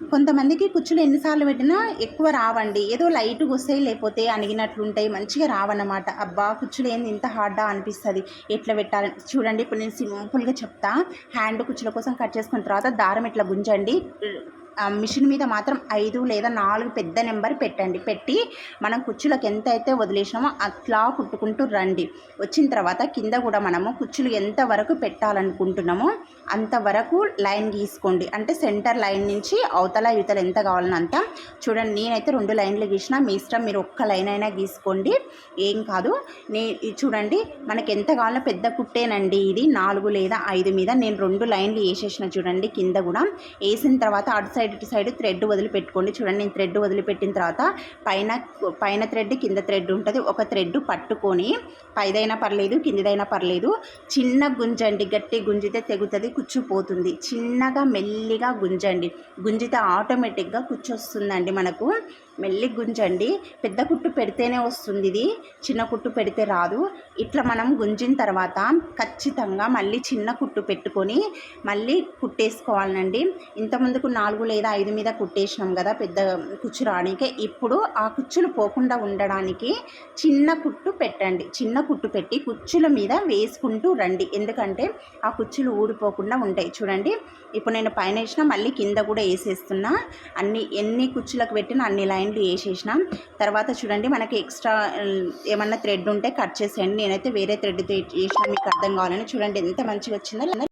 కొంతమందికి కుచ్చులు ఎన్నిసార్లు పెట్టినా ఎక్కువ రావండి. ఏదో లైట్గా వస్తాయి లేకపోతే అణిగినట్లుంటాయి మంచిగా రావన్నమాట. అబ్బా కుచ్చులు ఏంది ఇంత హార్డా అనిపిస్తుంది. ఎట్లా పెట్టాలని చూడండి ఇప్పుడు నేను సింపుల్గా చెప్తా. హ్యాండ్ కుచ్చుల కోసం కట్ చేసుకున్న తర్వాత దారం ఇట్లా గుంజండి? మిషన్ మీద మాత్రం ఐదు లేదా నాలుగు పెద్ద నెంబర్ పెట్టండి. పెట్టి మనం కుచ్చులకు ఎంత అయితే వదిలేసినామో అట్లా కుట్టుకుంటూ రండి. వచ్చిన తర్వాత కింద కూడా మనము కుచ్చులు ఎంత వరకు పెట్టాలనుకుంటున్నామో అంతవరకు లైన్ గీసుకోండి. అంటే సెంటర్ లైన్ నుంచి అవతల యువతలు ఎంత కావాలనంత అంత చూడండి. నేనైతే రెండు లైన్లు గీసిన మీ ఇష్టం మీరు ఒక్క లైన్ అయినా గీసుకోండి. ఏం కాదు. నే చూడండి మనకి ఎంత కావాలో పెద్ద కుట్టేనండి ఇది. నాలుగు లేదా ఐదు మీద నేను రెండు లైన్లు వేసేసిన చూడండి కింద కూడా. వేసిన తర్వాత అటు సైడ్ ఇటు సైడ్ థ్రెడ్ వదిలిపెట్టుకోండి. చూడండి నేను థ్రెడ్ వదిలిపెట్టిన తర్వాత పైన పైన థ్రెడ్ కింద థ్రెడ్ ఉంటుంది. ఒక థ్రెడ్ పట్టుకొని పైదైనా పర్లేదు కిందిదైనా పర్లేదు చిన్న గుంజండి. గట్టి గుంజితే తెగుతుంది కుచ్చుపోతుంది. చిన్నగా మెల్లిగా గుంజండి. గుంజితే ఆటోమేటిక్గా కూర్చొస్తుందండి మనకు. మెల్లి గుంజండి. పెద్ద కుట్టు పెడితేనే వస్తుంది ఇది చిన్న కుట్టు పెడితే రాదు. ఇట్లా మనం గుంజిన తర్వాత ఖచ్చితంగా మళ్ళీ చిన్న కుట్టు పెట్టుకొని మళ్ళీ కుట్టేసుకోవాలండి. ఇంతకుముందుకు నాలుగు లేదా ఐదు మీద కుట్టేసినాం కదా పెద్ద కుచ్చు రానికే ఇప్పుడు ఆ కుచ్చులు పోకుండా ఉండడానికి చిన్న కుట్టు పెట్టండి. చిన్న కుట్టు పెట్టి కుచ్చుల మీద వేసుకుంటూ రండి. ఎందుకంటే ఆ కుచ్చులు ఊడిపోకుండా ఉంటాయి. చూడండి. ఇప్పుడు నేను పైన వేసిన మళ్ళీ కింద కూడా వేసేస్తున్నా. అన్ని ఎన్ని కుచ్చులకు పెట్టినా అన్ని లైన్ లైన్లు వేసేసిన తర్వాత చూడండి మనకి ఎక్స్ట్రా ఏమన్నా థ్రెడ్ ఉంటే కట్ చేసేయండి. నేనైతే వేరే థ్రెడ్ వేసిన మీకు అర్థం కావాలని చూడండి ఎంత మంచిగా వచ్చిందో.